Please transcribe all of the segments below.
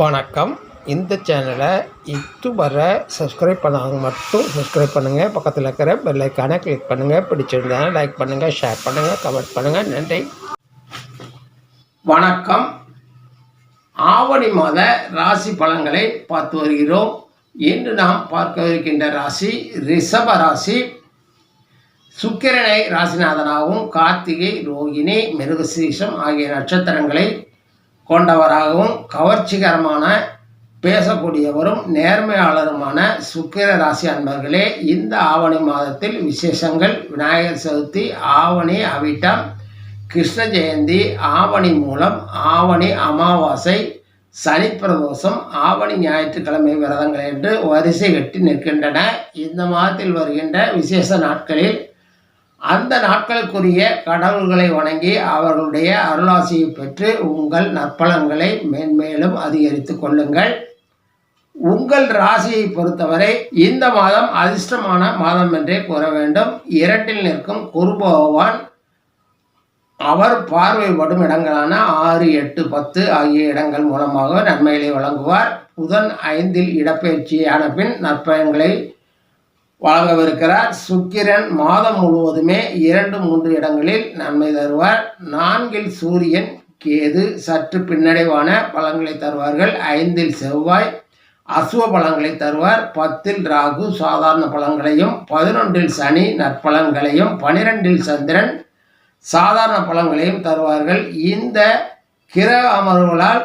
வணக்கம். இந்த சேனலை இதுவரை சப்ஸ்கிரைப் பண்ணாங்க மட்டும் சப்ஸ்கிரைப் பண்ணுங்கள் பக்கத்தில் இருக்கிற பெல் கிளிக் பண்ணுங்கள் பிடிச்சிருந்தா லைக் பண்ணுங்கள் ஷேர் பண்ணுங்கள் கமெண்ட் பண்ணுங்கள் நன்றி. வணக்கம். ஆவணி மாத ராசி பலன்களை பார்த்து வருகிறோம். இன்று நாம் பார்க்கவிருக்கின்ற ராசி ரிஷப ராசி. சுக்கிரனை ராசிநாதனாகவும் கார்த்திகை ரோகிணி மிருகசீஷம் ஆகிய நட்சத்திரங்களை கொண்டவராகவும் கவர்ச்சிகரமான பேசக்கூடியவரும் நேர்மையாளருமான சுக்கிர ராசி அன்பர்களே இந்த ஆவணி மாதத்தில் விசேஷங்கள். விநாயகர் சதுர்த்தி ஆவணி அவிட்டம் கிருஷ்ண ஜெயந்தி ஆவணி மூலம் ஆவணி அமாவாசை சனி பிரதோஷம் ஆவணி ஞாயிற்றுக்கிழமை விரதங்கள் என்று வரிசை கட்டி நிற்கின்றன. இந்த மாதத்தில் வருகின்ற விசேஷ நாட்களில் அந்த நாட்களுக்குரிய கடவுள்களை வணங்கி அவர்களுடைய அருளாசியை பெற்று உங்கள் நற்பலன்களை மேன்மேலும் அதிகரித்து கொள்ளுங்கள். உங்கள் ராசியை பொறுத்தவரை இந்த மாதம் அதிர்ஷ்டமான மாதம் என்றே கூற வேண்டும். இரட்டில் நிற்கும் குரு பகவான் அவர் பார்வைப்படும் இடங்களான ஆறு எட்டு பத்து ஆகிய இடங்கள் மூலமாக நன்மைகளை வழங்குவார். புதன் ஐந்தில் இடப்பெயர்ச்சியான பின் நற்பயன்களை வழங்கவிருக்கிறார். சுக்கிரன் மாதம் முழுவதுமே இரண்டு மூன்று இடங்களில் நன்மை தருவார். நான்கில் சூரியன் கேது சற்று பின்னடைவான பலன்களை தருவார்கள். ஐந்தில் செவ்வாய் அசுவ பலன்களை தருவார். பத்தில் ராகு சாதாரண பலன்களையும் பதினொன்றில் சனி நற்பலன்களையும் பனிரெண்டில் சந்திரன் சாதாரண பலன்களையும் தருவார்கள். இந்த கிரக அமர்வுகளால்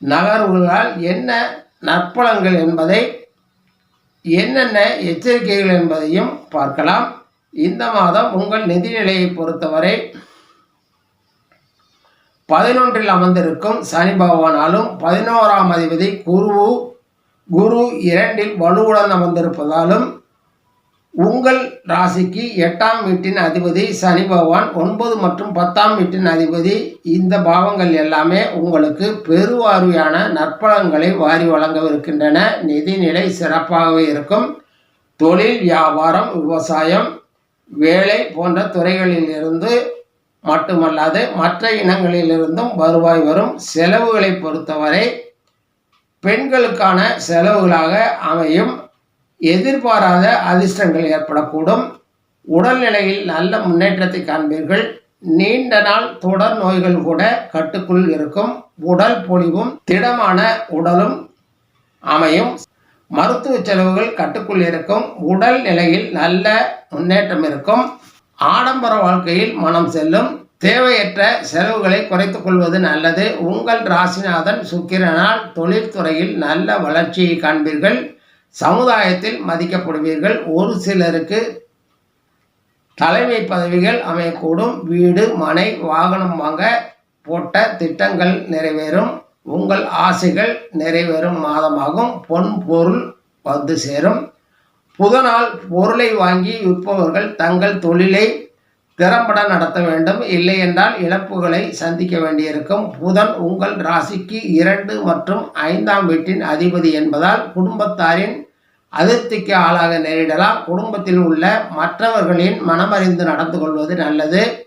நகர்வுகளால் என்ன நற்பலன்கள் என்பதை என்னென்ன எச்சரிக்கைகள் என்பதையும் பார்க்கலாம். இந்த மாதம் உங்கள் நிதிநிலையை பொறுத்தவரை பதினொன்றில் அமர்ந்திருக்கும் சனி பகவானாலும் பதினோராம் அதிபதி குரு குரு இரண்டில் வலுவுடன் அமர்ந்திருப்பதாலும் உங்கள் ராசிக்கு எட்டாம் வீட்டின் அதிபதி சனி பகவான் ஒன்பது மற்றும் பத்தாம் வீட்டின் அதிபதி இந்த பாவங்கள் எல்லாமே உங்களுக்கு பெருவாரியான நற்பலன்களை வாரி வழங்கவிருக்கின்றன. நிதிநிலை சிறப்பாகவே இருக்கும். தொழில் வியாபாரம் விவசாயம் வேலை போன்ற துறைகளிலிருந்து மட்டுமல்லாது மற்ற இனங்களிலிருந்தும் வருவாய் வரும் செலவுகளை பொறுத்தவரை பெண்களுக்கான செலவுகளாக அமையும். எதிர்பாராத அதிர்ஷ்டங்கள் ஏற்படக்கூடும். உடல்நிலையில் நல்ல முன்னேற்றத்தை காண்பீர்கள். நீண்ட நாள் தொடர் நோய்கள் கூட கட்டுக்குள் இருக்கும். உடல் பொலிவும் திடமான உடலும் அமையும். மருத்துவ செலவுகள் கட்டுக்குள் இருக்கும். உடல் நிலையில் நல்ல முன்னேற்றம் இருக்கும். ஆடம்பர வாழ்க்கையில் மனம் செல்லும். தேவையற்ற செலவுகளை குறைத்துக் கொள்வது நல்லது. உங்கள் ராசிநாதன் சுக்கிரனால் தொழில்துறையில் நல்ல வளர்ச்சியை காண்பீர்கள். சமுதாயத்தில் மதிக்கப்படுவீர்கள். ஒரு சிலருக்கு தலைமை பதவிகள் அமையக்கூடும். வீடு மனை வாகனம் வாங்க போட்ட திட்டங்கள் நிறைவேறும். உங்கள் ஆசைகள் நிறைவேறும். மாதமாகும். பொன் பொருள் வந்து சேரும். புதனால் பொருளை வாங்கி விற்பவர்கள் தங்கள் தொழிலை திறம்பட நடத்த வேண்டும். இல்லை என்றால் இழப்புகளை சந்திக்க வேண்டியிருக்கும். புதன் உங்கள் ராசிக்கு இரண்டு மற்றும் ஐந்தாம் வீட்டின் அதிபதி என்பதால் குடும்பத்தாரின் அதிருப்திக்கு ஆளாக நேரிடலாம். குடும்பத்தில் உள்ள மற்றவர்களின் மனமறிந்து நடந்து கொள்வது நல்லது.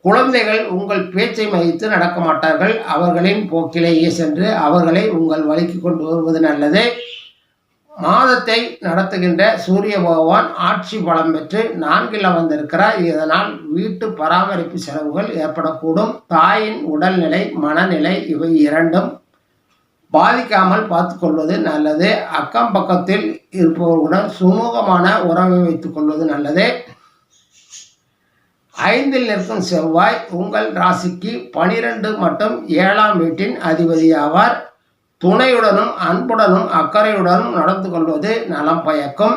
குழந்தைகள் உங்கள் பேச்சை மதித்து நடக்க மாட்டார்கள். அவர்களின் போக்கிலேயே சென்று அவர்களை உங்கள் வழிக்கு கொண்டு வருவது நல்லது. மாதத்தை நடத்துகின்ற சூரிய பகவான் ஆட்சி பலம் பெற்று நான்கில் வந்திருக்கிறார் இதனால் வீட்டு பராமரிப்பு செலவுகள் ஏற்படக்கூடும். தாயின் உடல்நிலை மனநிலை இவை இரண்டும் பாதிக்காமல் பார்த்து கொள்வது நல்லது. அக்கம் பக்கத்தில் இருப்பவர்களுடன் சுமூகமான உறவை வைத்துக் கொள்வது நல்லது. ஐந்தில் நிற்கும் செவ்வாய் உங்கள் ராசிக்கு பனிரெண்டு மற்றும் ஏழாம் வீட்டின் அதிபதி ஆவார் துணையுடனும் அன்புடனும் அக்கறையுடனும் நடந்து கொள்வது நலம் பயக்கும்.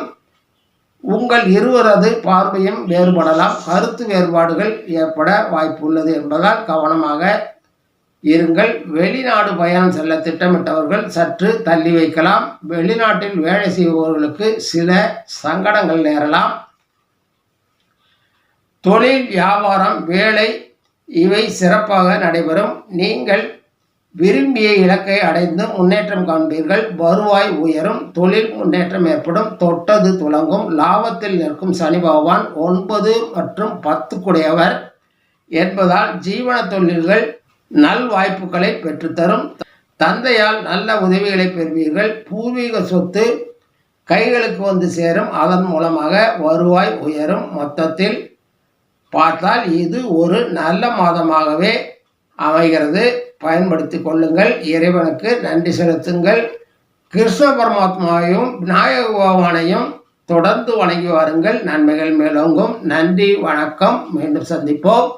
உங்கள் இருவரது பார்வையும் வேறுபடலாம். கருத்து வேறுபாடுகள் ஏற்பட வாய்ப்புள்ளது என்பதால் கவனமாக இருங்கள். வெளிநாடு பயணம் செல்ல திட்டமிட்டவர்கள் சற்று தள்ளி வைக்கலாம். வெளிநாட்டில் வேலை செய்பவர்களுக்கு சில சங்கடங்கள் நேரலாம். தொழில் வியாபாரம் வேலை இவை சிறப்பாக நடைபெறும். நீங்கள் விரும்பிய இலக்கை அடைந்து முன்னேற்றம் காண்பீர்கள். வருவாய் உயரும். தொழில் முன்னேற்றம் ஏற்படும். தொட்டது துலங்கும் லாபத்தில் நிற்கும் சனி பகவான் ஒன்பது மற்றும் பத்துக்குடையவர் என்பதால் ஜீவன தொழில்கள் நல் வாய்ப்புகளை பெற்றுத்தரும். தந்தையால் நல்ல உதவிகளை பெறுவீர்கள். பூர்வீக சொத்து கைகளுக்கு வந்து சேரும். அதன் மூலமாக வருவாய் உயரும். மொத்தத்தில் பார்த்தால் இது ஒரு நல்ல மாதமாகவே அமைகிறது. பயன்படுத்தி கொள்ளுங்கள். இறைவனுக்கு நன்றி செலுத்துங்கள். கிருஷ்ண பரமாத்மாவையும் விநாயக பகவானையும் தொடர்ந்து வணங்கி வாருங்கள். நன்மைகள் மேலோங்கும். நன்றி வணக்கம். மீண்டும் சந்திப்போம்.